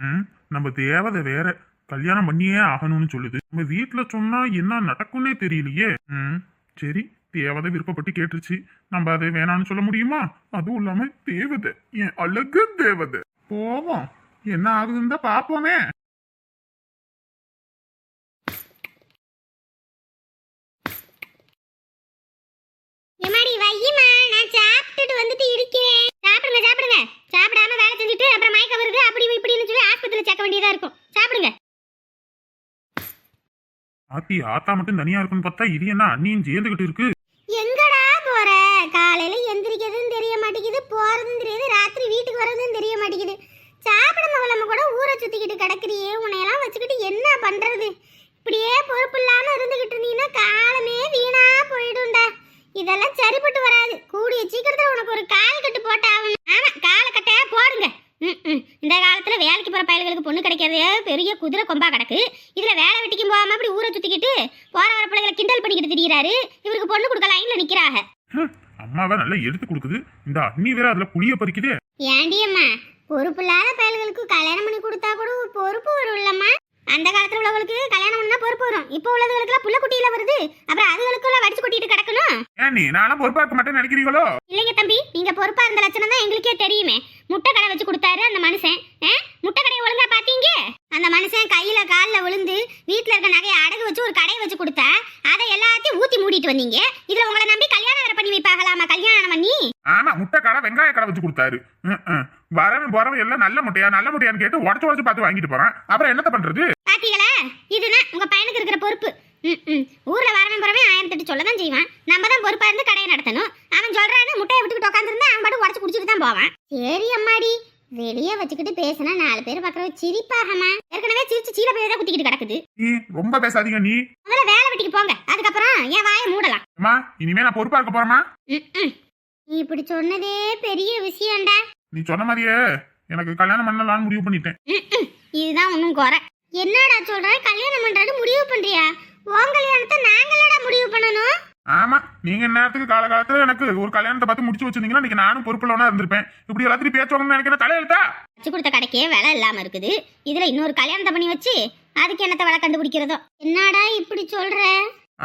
ம் நம்ம தேவதை வேற கல்யாணம் பண்ணியே ஆகணும்னு சொல்லுது. நம்ம வீட்டுல சொன்னா என்ன நடக்கும்னே தெரியலையே. ம் சரி தேவதை விருப்பப்பட்டு கேட்டுருச்சு. நம்ம அதை வேணாம்னு சொல்ல முடியுமா? அதுவும் இல்லாம தேவதை என் அழகு தேவதை. போவோம். என்ன ஆகுதுன்னு தான் பாப்போமே சாப்பிட்டுட்டு வந்துட்டு இருக்கேன். சாப்பிடுங்க சாப்பிடுங்க. சாப்பிடாம செஞ்சுட்டு அப்புறம் மயக்கம் வருது அப்படி இப்படின்னு சொல்லி ஆஸ்பத்திரியில் சேர்க்க வேண்டியதா இருக்கும். சாப்பிடுங்க. ஆத்தி ஆத்தா மட்டும் தனியா இருக்குன்னு பார்த்தா இது என்ன அண்ணியும் சேர்ந்துகிட்டு இருக்கு? எங்கடா போற? காலையில எந்திரிக்கிறதும் தெரிய மாட்டேங்குது போறதும் தெரியாது ராத்திரி வீட்டுக்கு வர்றதும் தெரிய மாட்டேங்குது. சாப்பிடாம வளம கூட ஊரை சுத்திக்கிட்டு கிடக்குறியே உன்னையெல்லாம் வச்சுக்கிட்டு என்ன பண்றது இப்படியே பொறுப்பு இல்லாம இருந்துகிட்டு இருந்தீங்கன்னா காலமே வீணா போயிடும்டா இதெல்லாம் சரிப்பட்டு வராது கூடிய சீக்கிரத்துல உனக்கு ஒரு கால் கட்டு போட்டாகணும் ஆமா கால கட்ட போடுங்க ம், ம். இந்த காலத்துல வேலைக்கு போற பயல்களுக்கு பொண்ணு கிடைக்கிறதே பெரிய குதிரை கொம்பா கிடக்கு. இதுல வேலை வெட்டிக்கும் போகாம அப்படி ஊரை சுத்திக்கிட்டு போற வர பிள்ளைகளை கிண்டல் பண்ணிக்கிட்டு திரியிறாரு. இவருக்கு பொண்ணு கொடுக்க லைன்ல நிக்கிறாங்க. ஹம், அம்மாவை நல்லா எடுத்து கொடுக்குது. இந்த அண்ணி வேற அதுல புளிய பறிக்குதே. ஏண்டி அம்மா பொறுப்பு இல்லாத பயல்களுக்கு கல்யாணம் பண்ணி கொடுத்தா கூட பொறுப்பு வரும் இல்லம்மா. அந்த காலத்துல உள்ளவங்களுக்கு கல்யாணம் பண்ணா பொறுப்பு வரும். இப்போ உள்ளவங்களுக்குலாம் புள்ள குட்டியில வருது. அப்புறம் அதுகளுக்குள்ள வடிச்சு கொட்டிட்டு கிடக்கணும். ஏன் நானும் பொறுப்பா இருக்க மாட்டேன்னு நினைக்கிறீங்களோ? இல்லைங்க தம்பி நீங்க பொறுப்பா இருந்த லட்சணம் தான் எங்களுக்கே தெரியுமே. முட்டை கடை வச்சு கொடுத்தாரு அந்த மனுஷன் ஆ? முட்டை கடையை ஒழுங்கா பாத்தீங்க அந்த மனுஷன் கையில கால்ல விழுந்து வீட்ல இருக்க நகையை அடகு வச்சு ஒரு கடையை வச்சு கொடுத்தா அதை எல்லாத்தையும் ஊத்தி மூடிட்டு வந்தீங்க இதுல உங்களை நம்பி கல்யாணம் வேற பண்ணி வைப்பாகலாமா கல்யாணம் பண்ணி ஆமா முட்டை கடை வெங்காய கடை வச்சு கொடுத்தாரு. வரவன் போறவன் எல்லாம் நல்ல முட்டையா? நல்ல முட்டையான்னு கேட்டு உடச்சு உடச்சு பார்த்து வாங்கிட்டு போறான். அப்புறம் என்னத்த பண்றது? பாத்தீங்களா? இதுதான் உங்க பையனுக்கு இருக்கிற பொறுப்பு. ஊர்ல வரவன் போறவன் ஆயிரத்தி எட்டு சொல்ல தான் செய்வான். நம்ம தான் பொறுப்பா இருந்து கடையை நடத்தணும். அவன் சொல்றான்னு முட்டையை விட்டுக்கிட்டு உட்காந்துருந்தா அவன் பாட்டு உடச்சு குடிச்சிட்டு தான் போவான். சரி அம்மாடி. வெளியே வச்சுக்கிட்டு பேசினா நாலு பேர் பாக்குற சிரிப்பாகமா ஏற்கனவே சிரிச்சு சீல தான் குத்திக்கிட்டு கிடக்குது. ரொம்ப பேசாதீங்க நீ. முதல்ல வேலை வெட்டிக்கு போங்க. அதுக்கப்புறம் என் வாயை மூடலாம். இனிமே நான் பொறுப்பா இருக்க போறேமா. நீ இப்படி சொன்னதே பெரிய விஷயம்டா. நீ சொன்ன மாதிரியே எனக்கு கல்யாணம் பண்ணலாம்னு முடிவு பண்ணிட்டேன். இதுதான் ஒன்றும் குறை. என்னடா சொல்ற? கல்யாணம் பண்றது முடிவு பண்றியா? உன் கல்யாணத்தை நாங்களடா முடிவு பண்ணணும்? ஆமா நீங்க நேரத்துக்கு காலகாலத்துல எனக்கு ஒரு கல்யாணத்தை பார்த்து முடிச்சு வச்சிருந்தீங்கன்னா இன்னைக்கு நானும் பொறுப்புள்ளவனா இருந்திருப்பேன். இப்படி எல்லாத்தையும் பேச்சுவாங்கன்னு நினைக்கிற தலையெழுத்தா வச்சு கொடுத்த கடைக்கே விலை இல்லாம இருக்குது. இதுல இன்னொரு கல்யாணத்தை பண்ணி வச்சு அதுக்கு என்னத்த விலை கண்டுபிடிக்கிறதோ? என்னடா இப்படி சொல்ற?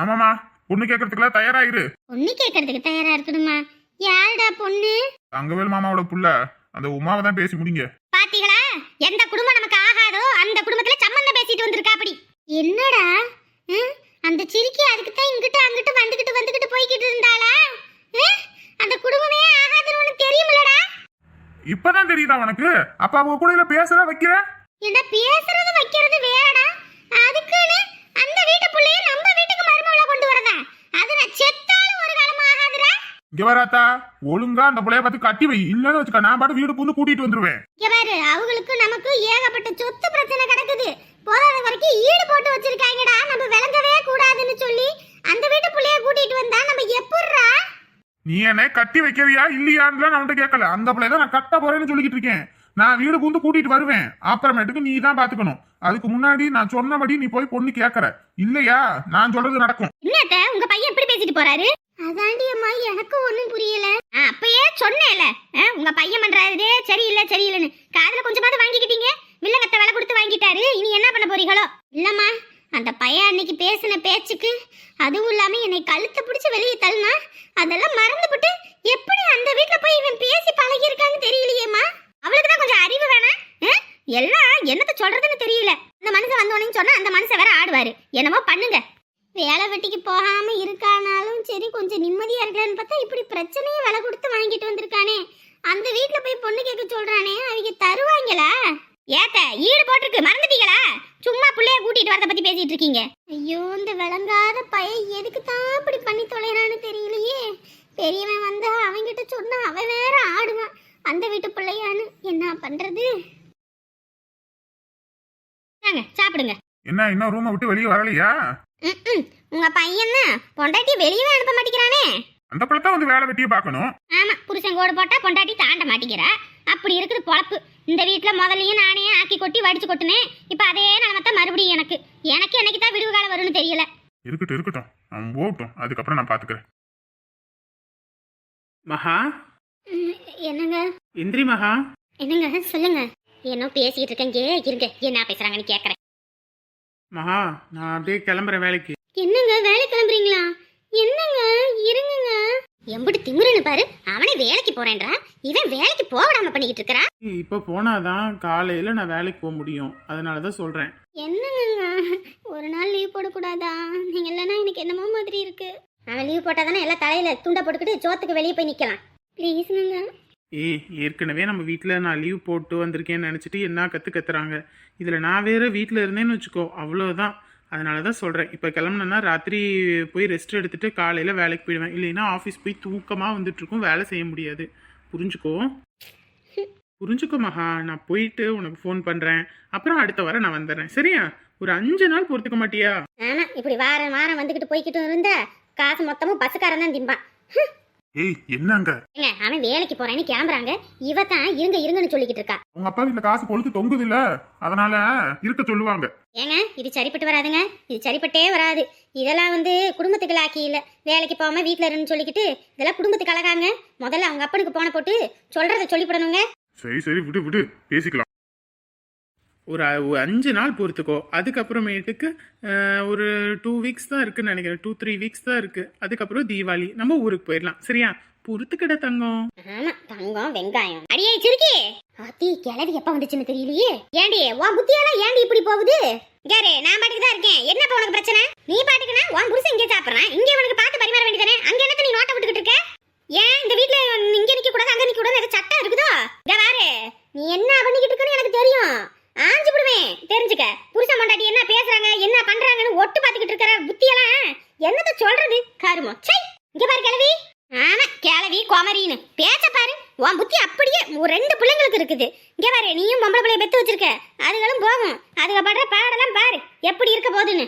ஆமாமா பொண்ணு கேட்கறதுக்குலாம் தயாராயிரு பொண்ணு கேட்கறதுக்கு தயாரா இருக்கணுமா? யாருடா பொண்ணு? தங்கவேல் மாமாவோட புள்ள. அந்த உமாவை தான் பேசி முடிங்க. பாத்தீங்களா? எந்த குடும்பம் நமக்கு ஆகாதோ அந்த குடும்பத்துல சம்மந்தம் பேசிட்டு வந்திருக்கா அப்படி என்னடா? அந்த சிரிக்கி அதுக்கு தான் இங்கிட்டு அங்கிட்டு வந்துகிட்டு வந்துகிட்டு போய்கிட்டு இருந்தாளா? அந்த குடும்பமே ஆகாதுன்னு உனக்கு தெரியுமில்லடா? இப்பதான் தெரியுதா உனக்கு? அப்ப அவங்க கூட பேசுற வைக்கிற? என்ன பேசுறது வைக்கிறது வேறடா அதுக்குன்னு அந்த வீட்டு புள்ளைய நம்ம வீட்டுக்கு மருமகளா கொண்டு வரதா அது நான் செத்தாலும் ஒரு காலம் ஆகாதுடா இங்க வராத்தா ஒழுங்கா அந்த புள்ளைய பார்த்து கட்டி வை. இல்லன்னு வச்சுக்க நான் பாட்டு வீடு புந்து கூட்டிட்டு வந்துருவேன். இங்க பாரு அவங்களுக்கு நமக்கு ஏகப்பட்ட சொத்து பிரச்சனை கிடக்குது. போதாத வரைக்கும் ஈடு போட்டு வச்சிருக்காங்கடா. நம்ம விளங்கவே கூடாதுன்னு சொல்லி அந்த வீட்டு புள்ளைய கூட்டிட்டு வந்தா நம்ம எப்படிரா நீ என்ன கட்டி வைக்கிறியா இல்லையான்னு நான் அவன்கிட்ட கேட்கல. அந்த பிள்ளை தான் நான் கட்ட போறேன்னு சொல்லிக்கிட்டு இருக்கேன். நான் வீடு புந்து கூட்டிட்டு வருவேன். அப்புறமேட்டுக்கு நீ தான் பாத்துக்கணும் அதுக்கு முன்னாடி நான் சொன்னபடி நீ போய் பொண்ணு கேட்கற. இல்லையா? நான் சொல்றது நடக்கும். என்னத்த உங்க பையன் எப்படி பேசிட்டு போறாரு? அதாண்டி அம்மா எனக்கு ஒன்றும் புரியல. அப்பயே சொன்னேன்ல ஆ, உங்க பையன் பண்றாரு. சரியில்லை சரியில்லைன்னு. காதுல கொஞ்சமாவது வாங்கிக்கிட்டீங்க. வில்லங்கத்தை விலை கொடுத்து வாங்கிட்டாரு. இனி என்ன பண்ண போறீங்களோ? இல்லம்மா அந்த பையன் அன்னைக்கு பேசின பேச்சுக்கு அதுவும் இல்லாம என்னை கழுத்து பிடிச்சி வெளியே தள்ளினா அதெல்லாம் மறந்து போட்டு எப்படி அந்த வீட்டுல போய் இவன் பேசி பழகி இருக்கான்னு தெரியலையேம்மா. அவளுக்கு தான் கொஞ்சம் அறிவு வேணாம் ஆ? எல்லாம் என்னத்த சொல்றதுன்னு தெரியல. அந்த மனுஷன் வந்தோடனே சொன்னா அந்த மனுஷன் வேற ஆடுவாரு. என்னமோ பண்ணுங்க. வேலை வெட்டிக்கு போகாம இருக்கானாலும் சரி கொஞ்சம் நிம்மதியா இருக்கலான்னு பார்த்தா இப்படி பிரச்சனையை விலை கொடுத்து வாங்கிட்டு வந்திருக்கானே. அந்த வீட்ல போய் பொண்ணு கேட்க சொல்றானே அவங்க தருவாங்களா? ஏத்த ஈடு போட்டிருக்கு மறந்துட்டீங்களா? சும்மா புள்ளைய கூட்டிட்டு வரத பத்தி பேசிட்டு இருக்கீங்க. ஐயோ இந்த விளங்காத பையன் எதுக்கு தான் இப்படி பண்ணி தொலைறான்னு தெரியலையே. பெரியவன் வந்தா அவங்கிட்ட சொன்னா அவன் வேற ஆடுவான். அந்த வீட்டு பிள்ளையான்னு என்ன பண்றது? சாப்பிடுங்க. என்ன இன்னும் ரூமை விட்டு வெளியே வரலையா? ம்ம். உங்க பையன் தான் பொண்டாட்டி வெளியவே அனுப்ப மாட்டேங்கிறானே. அந்த பிள்ளை வந்து வேலை வெட்டியே பார்க்கணும். ஆமா புருஷன் கோடு போட்டா பொண்டாட்டி தாண்ட மாட்டேங்கிறா. அப்படி இருக்குது பொழப்பு. இந்த வீட்ல முதல்லையும் நானே ஆக்கி கொட்டி வடிச்சு கொட்டுனேன். இப்ப அதே நிலமத்த மறுபடியும் எனக்கு. எனக்கு என்னைக்கு தான் விடுவு காலம் வரும்னு தெரியல. இருக்கட்டும் இருக்கட்டும். அவன் போகட்டும். அதுக்கப்புறம் நான் பாத்துக்கிறேன். மகா? ம், என்னங்க? எந்திரி மகா? என்னங்க? சொல்லுங்க. என்ன பேசிட்டு இருக்கேங்க இருங்க. என்ன பேசுறாங்கன்னு கேக்குறேன். மகா நான் அப்படியே கிளம்புறேன் வேலைக்கு. என்னங்க வேலை கிளம்புறீங்களா? என்னங்க இருங்கங்க. எம்பிட்டு திமிருன்னு பாரு அவனே வேலைக்கு போறேன்றா. இவன் வேலைக்கு போகாம பண்ணிக்கிட்டு இருக்கறா. இப்போ போனாதான் காலையில் நான் வேலைக்கு போக முடியும். அதனால தான் சொல்கிறேன் என்னங்க ஒரு நாள் லீவ் போடக்கூடாதா? நீங்க இல்லைன்னா எனக்கு என்னமோ மாதிரி இருக்கு. அவன் லீவ் போட்டாதானே எல்லாம் தலையில துண்டை போட்டுக்கிட்டு சோத்துக்கு வெளியே போய் நிக்கலாம். ப்ளீஸ்ங்க ஏ ஏற்கனவே நம்ம வீட்டில் நான் லீவ் போட்டு வந்திருக்கேன்னு நினச்சிட்டு என்ன கற்று கத்துறாங்க இதில் நான் வேறு வீட்டில் இருந்தேன்னு வச்சுக்கோ அவ்வளோதான் அதனால தான் சொல்கிறேன் இப்போ கிளம்புனேன்னா ராத்திரி போய் ரெஸ்ட் எடுத்துகிட்டு காலையில் வேலைக்கு போயிடுவேன். இல்லைன்னா ஆஃபீஸ் போய் தூக்கமாக வந்துட்டுருக்கும். வேலை செய்ய முடியாது. புரிஞ்சுக்கோ? புரிஞ்சுக்கோ மகா. நான் போயிட்டு உனக்கு ஃபோன் பண்ணுறேன் அப்புறம் அடுத்த வாரம் நான் வந்துடுறேன். சரியா? ஒரு அஞ்சு நாள் பொறுத்துக்க மாட்டியா? ஆமா இப்படி வாரம் வாரம் வந்துக்கிட்டு போய்கிட்டு இருந்தா காசு மொத்தமும் பஸ்ஸுக்காரன் தான் திம்பான் ஏய் என்னங்க? ஏங்க அவன் வேலைக்கு போறேன்னு கிளம்புறாங்க. இவ தான் இருங்க இருங்கன்னு சொல்லிக்கிட்டு இருக்கா. உங்க அப்பா வீட்டுல காசு பொழுது தொங்குது இல்ல அதனால இருக்க சொல்லுவாங்க. ஏங்க இது சரிப்பட்டு வராதுங்க. இது சரிப்பட்டே வராது. இதெல்லாம் வந்து குடும்பத்துக்கு லாக்கி இல்ல. வேலைக்கு போகாம வீட்ல இருன்னு சொல்லிக்கிட்டு இதெல்லாம் குடும்பத்துக்கு அழகாங்க. முதல்ல அவங்க அப்பனுக்கு போன போட்டு சொல்றத சொல்லிவிடணுங்க சரி சரி விடு விடு. பேசிக்கலாம். ஒரு ஒரு அஞ்சு நாள் பொறுத்துக்கோ. அதுக்கப்புறமேட்டுக்கு ஒரு டூ வீக்ஸ் தான் இருக்குன்னு நினைக்கிறேன். டூ த்ரீ வீக்ஸ் தான் இருக்கு. அதுக்கப்புறம் தீபாவளி. நம்ம ஊருக்கு போயிடலாம். சரியா? பொறுத்துக்கிட தங்கம். ஆமா தங்கம் வெங்காயம். அடியே சுருக்கி ஆத்தி கிளவி எப்ப வந்துச்சுன்னு தெரியலையே. ஏண்டி உன் புத்தியெல்லாம் ஏண்டி இப்படி போகுது? கேரு நான் பாட்டுக்கு தான் இருக்கேன். என்ன உனக்கு பிரச்சனை? நீ பாட்டுக்குனா உன் புருஷன் இங்கே சாப்பிடுறான். இங்க உனக்கு பார்த்து பரிமாற வேண்டியதானே அங்க என்னத்த நீ நோட்ட விட்டுக்கிட்டு இருக்க ஏன் இந்த வீட்ல இங்க நிக்க கூடாது அங்க நிக்க கூடாது ஏதாவது சட்டம் இருக்குதோ இங்க பாரு நீ என்ன பண்ணிக்கிட்டு இருக்கன்னு எனக்கு தெரியும் ஆஞ்சு விடுவேன் தெரிஞ்சுக்க புருஷன் மண்டாட்டி என்ன பேசுறாங்க என்ன பண்றாங்கன்னு ஒட்டு பாத்துக்கிட்டு இருக்கிற புத்தியெல்லாம் என்னத்த சொல்றது கருமோ சை இங்க பாரு கிளவி ஆமா கிளவி குமரின்னு பேச்ச பாரு உன் புத்தி அப்படியே ஒரு ரெண்டு பிள்ளைங்களுக்கு இருக்குது இங்க பாரு நீயும் பொம்பளை பிள்ளைய பெத்து வச்சிருக்க அதுகளும் போகும். அதுக படுற பாடெல்லாம் பாரு. எப்படி இருக்க போகுதுன்னு.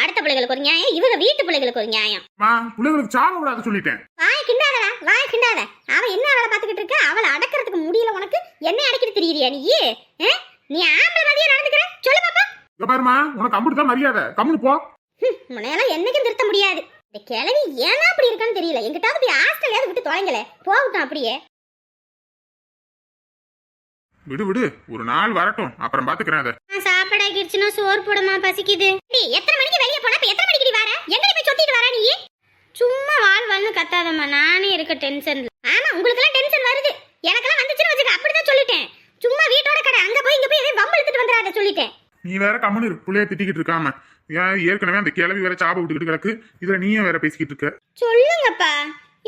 அடுத்த பிள்ளைகளுக்கு ஒரு நியாயம் இவங்க வீட்டு பிள்ளைகளுக்கு ஒரு நியாயம். மா பிள்ளைங்களுக்கு சாக கூடாது சொல்லிட்டேன். வாய் கிண்டாதடா வாய் கிண்டாத. அவ என்ன வேலை பார்த்துக்கிட்டு இருக்க? அவளை அடக்கிறதுக்கு முடியல உனக்கு. என்ன அடக்கிட்டு தெரியுறியா நீ? நீ ஆம்பளை மாதிரியே நடந்துக்கிற? சொல்லு பாப்பா. இங்க பாருமா உனக்கு அம்புட்டு மரியாதை. கம்முனு போ. முனையெல்லாம் என்னைக்கும் திருத்த முடியாது. இந்த கிழவி ஏன்னா அப்படி இருக்கான்னு தெரியல. எங்கிட்டாவது போய் ஹாஸ்டல்லையாவது விட்டு தொலைங்களே. போகட்டும் அப்படியே. விடு விடு. ஒரு நாள் வரட்டும். அப்புறம் பாத்துக்கிறேன் அதை. சாப்பாடு ஆக்கிடுச்சுன்னா சோறு போடுமா பசிக்குது. எத்தனை மணிக்கு வெளியே போனா எத்தனை மணிக்கு வர? எங்க போய் சொத்திட்டு வர நீ? சும்மா வாழ் வாழ்னு கத்தாதம்மா. நானே இருக்க டென்ஷன்ல. ஆமா உங்களுக்கு எல்லாம் டென்ஷன் வருது. எனக்கெல்லாம் வந்துச்சுன்னு வச்சுக்க அப்படிதான் சொல்லிட்டேன். சும்மா வீட்டோட கடை அங்க போய் இங்க போய் எதையும் வம்பு இழுத்துட்டு வந்துடாத சொல்லிட்டேன். நீ வேற கம்முனு பிள்ளைய திட்டிக்கிட்டு இருக்காம. ஏன் ஏற்கனவே அந்த கிளவி வேற சாப விட்டுக்கிட்டு கிடக்கு. இதுல நீயும் வேற பேசிக்கிட்டு இருக்க. சொல்லுங்கப்பா.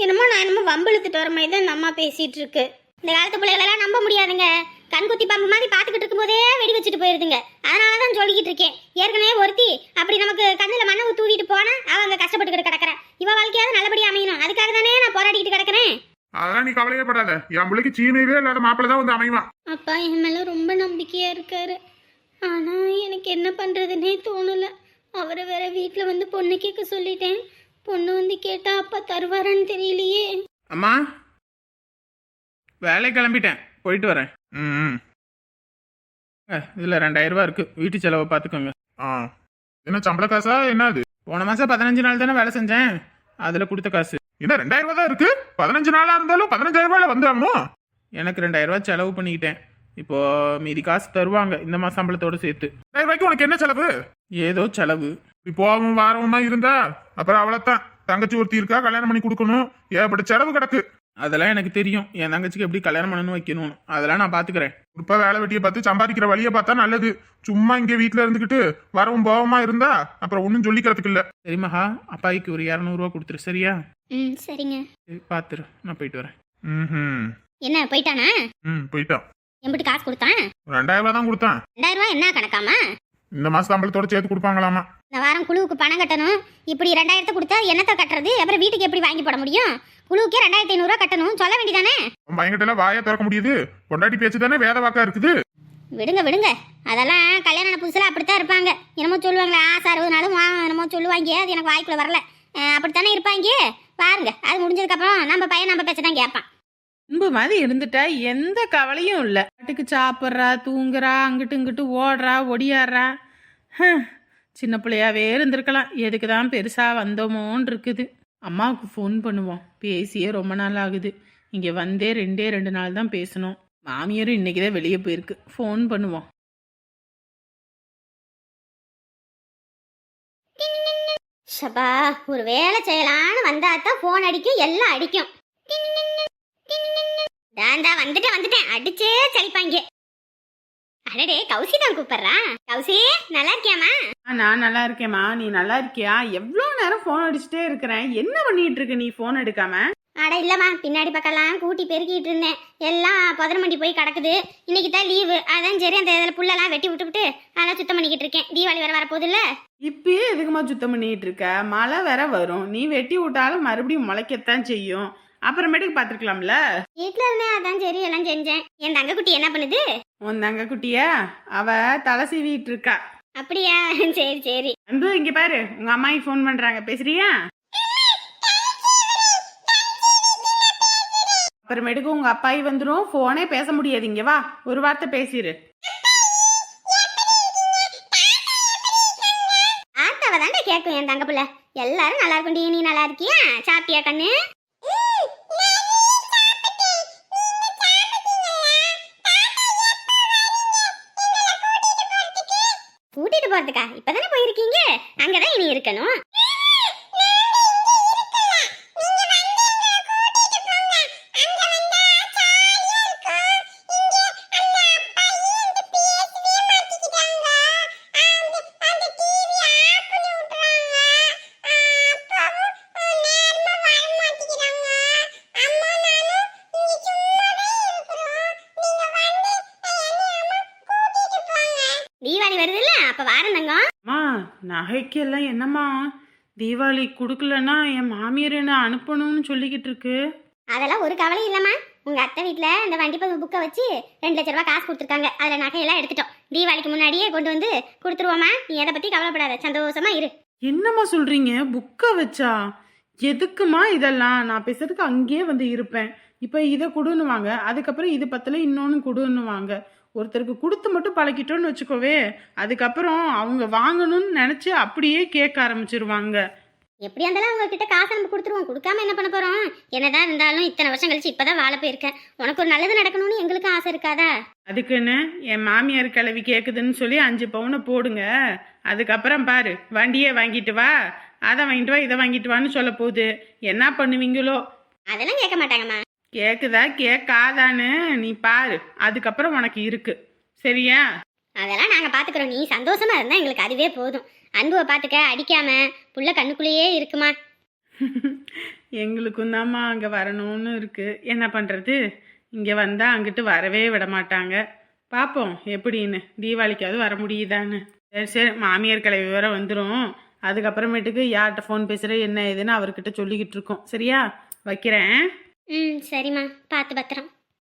என்னமோ நான் என்னமோ வம்பு இழுத்துட்டு வர மாதிரி தான் அம்மா பேசிட்டு இருக்கு. இந்த காலத்து பிள்ளைகளெல்லாம் நம்ப முடியாதுங்க. கண் குத்தி பாம்பு மாதிரி பார்த்துக்கிட்டு இருக்கும்போதே வெடி வச்சுட்டு போயிருதுங்க. அதனால தான் சொல்லிக்கிட்டு இருக்கேன். ஏற்கனவே ஒருத்தி அப்படி நமக்கு கண்ணில் மண்ணை தூவிட்டு போனா அவங்க கஷ்டப்பட்டுக்கிட்டு கிடக்குறா. இவ வாழ்க்கையாவது நல்லபடியா அமையணும். அதுக்காக தானே நான் போராடிக்கிட்டு கிடக்குறேன். அதெல்லாம் நீ கவலையே படாத. என் பிள்ளைக்கு சீமையவே இல்லாத மாப்பிள்ள தான் வந்து அமைவான் அப்பா என் மேல ரொம்ப நம்பிக்கையா இருக்காரு. ஆனா எனக்கு என்ன பண்றதுன்னே தோணல. அவரை வேற வீட்டில் வந்து பொண்ணு கேட்க சொல்லிட்டேன். பொண்ணு வந்து கேட்டா அப்பா தருவாரான்னு தெரியலையே. அம்மா வேலை கிளம்பிட்டேன். போயிட்டு வரேன். ம் இதில் ரெண்டாயிரம் ரூபா இருக்கு. வீட்டு செலவை பார்த்துக்கோங்க. ஆ. என்ன சம்பள காசா? என்ன அது? போன மாதம் பதினஞ்சு நாள் தானே வேலை செஞ்சேன். அதில் கொடுத்த காசு. என்ன ரெண்டாயிரம் ரூபாய் தான் இருக்கு? பதினஞ்சு நாளா இருந்தாலும் பதினஞ்சாயிரம் ரூபாயில வந்தாகணும் எனக்கு ரெண்டாயிரம் ரூபா செலவு பண்ணிக்கிட்டேன். இப்போ மீதி காசு தருவாங்க இந்த மாசம் சம்பளத்தோட சேர்த்து. ரெண்டாயிரம் ரூபாய்க்கு உனக்கு என்ன செலவு? ஏதோ செலவு. இப்படி போகவும் வாரவுமா இருந்தா அப்புறம் அவ்வளவுதான். தங்கச்சி ஒருத்தி இருக்கா கல்யாணம் பண்ணி கொடுக்கணும். ஏகப்பட்ட செலவு கிடக்கு. அதெல்லாம் எனக்கு தெரியும். என் தங்கச்சிக்கு எப்படி கல்யாணம் பண்ணணும் வைக்கணும்னு. அதெல்லாம் நான் பார்த்துக்கிறேன் இப்ப வேலை வெட்டியை பார்த்து சம்பாதிக்கிற வழியை பார்த்தா நல்லது. சும்மா இங்க வீட்டுல இருந்துகிட்டு வரவும் போவமா இருந்தா அப்புறம் ஒன்னும் சொல்லிக்கிறதுக்கு இல்ல. சரி மகா அப்பாய்க்கு ஒரு இரநூறுவா கொடுத்துரு. சரியா? ம் சரிங்க. சரி பார்த்துரு நான் போயிட்டு வரேன். ம் என்ன போயிட்டானா? ம் போயிட்டான். எம்பிட்டு காசு கொடுத்தான்? ரெண்டாயிரம் ரூபாய் தான் கொடுத்தான். ரெண்டாயிரம் ரூபாய் என்ன கணக்காமா இந்த மாசம் சம்பளத்தோட சேர்த்து கொடுப்பாங்களாமா? இந்த வாரம் குழுவுக்கு பணம் கட்டணும். இப்படி ரெண்டாயிரத்தை கொடுத்தா என்னத்தை கட்டுறது? அப்புறம் வீட்டுக்கு எப்படி வாங்கி போட முடியும்? குழுவுக்கே ரெண்டாயிரத்தி ஐநூறுரூவா கட்டணும். சொல்ல வேண்டியதானே? உன் பையன்கிட்ட எல்லாம் வாயை திறக்க முடியுது. பொண்டாட்டி பேச்சு தானே வேத வாக்கா இருக்குது. விடுங்க விடுங்க. அதெல்லாம் கல்யாணம் புதுசில் அப்படித்தான் இருப்பாங்க. என்னமோ சொல்லுவாங்களே ஆசை அறுபது நாளும் வா- என்னமோ சொல்லுவாங்க. அது எனக்கு வாய்க்குள்ள வரல. அப்படித்தானே இருப்பாங்க? பாருங்க அது முடிஞ்சதுக்கப்புறம் நம்ம பையன் நம்ம பேச்ச தான் கேட்பான். அன்பு மாதிரி இருந்துட்டா எந்த கவலையும் இல்லை. பாட்டுக்கு சாப்பிட்றா தூங்குறா அங்கிட்டு இங்கிட்டு ஓடுறா ஒடியாடுறா சின்ன பிள்ளையாவே இருந்திருக்கலாம். எதுக்கு தான் பெருசாக வந்தோமோன்னு இருக்குது அம்மாவுக்கு ஃபோன் பண்ணுவோம். பேசியே ரொம்ப நாள் ஆகுது. இங்கே வந்தே ரெண்டே ரெண்டு நாள் தான் பேசணும். மாமியாரும் இன்னைக்கு தான் வெளியே போயிருக்கு. ஃபோன் பண்ணுவோம். ஷபா ஒரு வேலை செய்யலான்னு வந்தா தான் ஃபோன் அடிக்கும் எல்லாம் அடிக்கும். தாண்டா வந்துட்டேன் வந்துட்டேன். அடிச்சே சலிப்பாங்க அடடே கௌசி தான் கூப்பிடுறா? கௌசி நல்லா இருக்கியாமா நான் நல்லா இருக்கேம்மா. நீ நல்லா இருக்கியா? எவ்வளோ நேரம் ஃபோன் அடிச்சுட்டே இருக்கிறேன். என்ன பண்ணிட்டு இருக்க நீ ஃபோன் எடுக்காம? அட இல்லம்மா. பின்னாடி பக்கம்லாம் கூட்டி பெருக்கிட்டு இருந்தேன். எல்லாம் புதர் மண்டி போய் கிடக்குது. இன்னைக்கு தான் லீவு அதான் சரி அந்த இதில் புல்லெல்லாம் வெட்டி விட்டுவிட்டு அதெல்லாம் சுத்தம் பண்ணிக்கிட்டு இருக்கேன். தீபாவளி வேற வரப்போகுது இல்ல இப்பயே எதுக்குமா சுத்தம் பண்ணிட்டு இருக்க? மழை வேற வரும். நீ வெட்டி விட்டாலும் மறுபடியும் முளைக்கத்தான் செய்யும். அப்புறமேட்டுக்கு பார்த்துருக்கலாம்ல வீட்டில் இருந்தேன் அதான் சரி எல்லாம் செஞ்சேன். என் தங்க குட்டி என்ன பண்ணுது? உன் தங்க குட்டியா அவ தலை சீவிட்டு இருக்கா. அப்படியா? சரி சரி. அன்பு இங்க பாரு. உங்க அம்மாயி ஃபோன் பண்றாங்க. பேசுறியா? அப்புறமேட்டுக்கு உங்க அப்பாயி வந்துடும் ஃபோனே பேச முடியாது. இங்க வா. ஒரு வார்த்தை பேசிடு ஆத்தாவை தாண்டா கேட்கும் என் தங்க பிள்ளை எல்லாரும் நல்லா இருக்கும்டி. நீ நல்லா இருக்கியா? சாப்பிட்டியா கண்ணு? போறதுக்கா இப்பதானே போயிருக்கீங்க? அங்கதான் இனி இருக்கணும். தங்கம் அம்மா நகைக்கு எல்லாம் என்னம்மா? தீபாவளி கொடுக்கலன்னா என் மாமியார் என்ன அனுப்பணும்னு சொல்லிக்கிட்டு இருக்கு? அதெல்லாம் ஒரு கவலையும் இல்லம்மா. உங்க அத்தை வீட்ல இந்த வண்டி பதிவு புக்கை வச்சு ரெண்டு லட்ச ரூபாய் காசு கொடுத்துருக்காங்க. அதுல நகையெல்லாம் எடுத்துட்டோம். தீபாவளிக்கு முன்னாடியே கொண்டு வந்து கொடுத்துருவோமா நீ எதை பத்தி கவலைப்படாத. சந்தோஷமா இரு. என்னம்மா சொல்றீங்க? புக்கை வச்சா? எதுக்குமா இதெல்லாம்? நான் பேசுறதுக்கு அங்கேயே வந்து இருப்பேன். இப்போ இதை கொடுன்னுவாங்க. அதுக்கப்புறம் இது பத்தில் இன்னொன்று கொடுன்னுவாங்க. ஒருத்தருக்கு கொடுத்து மட்டும் பழக்கிட்டோன்னு வச்சுக்கோவே அதுக்கப்புறம் அவங்க வாங்கணும்னு நினச்சி அப்படியே கேட்க ஆரம்பிச்சிருவாங்க. எப்படி இருந்தாலும் அவங்க கிட்ட காசு நம்ம கொடுத்துருவோம். கொடுக்காம என்ன பண்ண போறோம்? என்னதான் இருந்தாலும் இத்தனை வருஷம் கழிச்சு இப்பதான் வாழ போயிருக்கேன். உனக்கு ஒரு நல்லது நடக்கணும்னு எங்களுக்கும் ஆசை இருக்காதா? அதுக்குன்னு என் மாமியார் கிளவி கேட்குதுன்னு சொல்லி அஞ்சு பவுனை போடுங்க. அதுக்கப்புறம் பாரு வண்டியே வாங்கிட்டு வா. அதை வாங்கிட்டு வா இதை வாங்கிட்டு வான்னு சொல்ல போகுது. என்ன பண்ணுவீங்களோ? அதெல்லாம் கேட்க மாட்டாங்கம்மா. கேக்குதா? கேட்காதான்னு நீ பாரு. அதுக்கப்புறம் உனக்கு இருக்கு. சரியா? அதெல்லாம் நாங்க பாத்துக்கிறோம். நீ சந்தோஷமா இருந்தா எங்களுக்கு அதுவே போதும். அன்புவை பாத்துக்க அடிக்காம புள்ள கண்ணுக்குள்ளேயே இருக்குமா? எங்களுக்கும் தாம்மா அங்கே வரணும்னு இருக்கு. என்ன பண்ணுறது இங்கே வந்தால் அங்கிட்டு வரவே விட மாட்டாங்க பார்ப்போம் எப்படின்னு. தீபாவளிக்காவது வர முடியுதான்னு. சரி சரி. மாமியார் கிளவி வேற வந்துடும் அதுக்கப்புறமேட்டுக்கு யார்கிட்ட ஃபோன் பேசுகிற என்ன ஏதுன்னு அவர்கிட்ட சொல்லிக்கிட்டு இருக்கோம். சரியா? வைக்கிறேன். ம் சரிம்மா. பார்த்து பத்திரம்.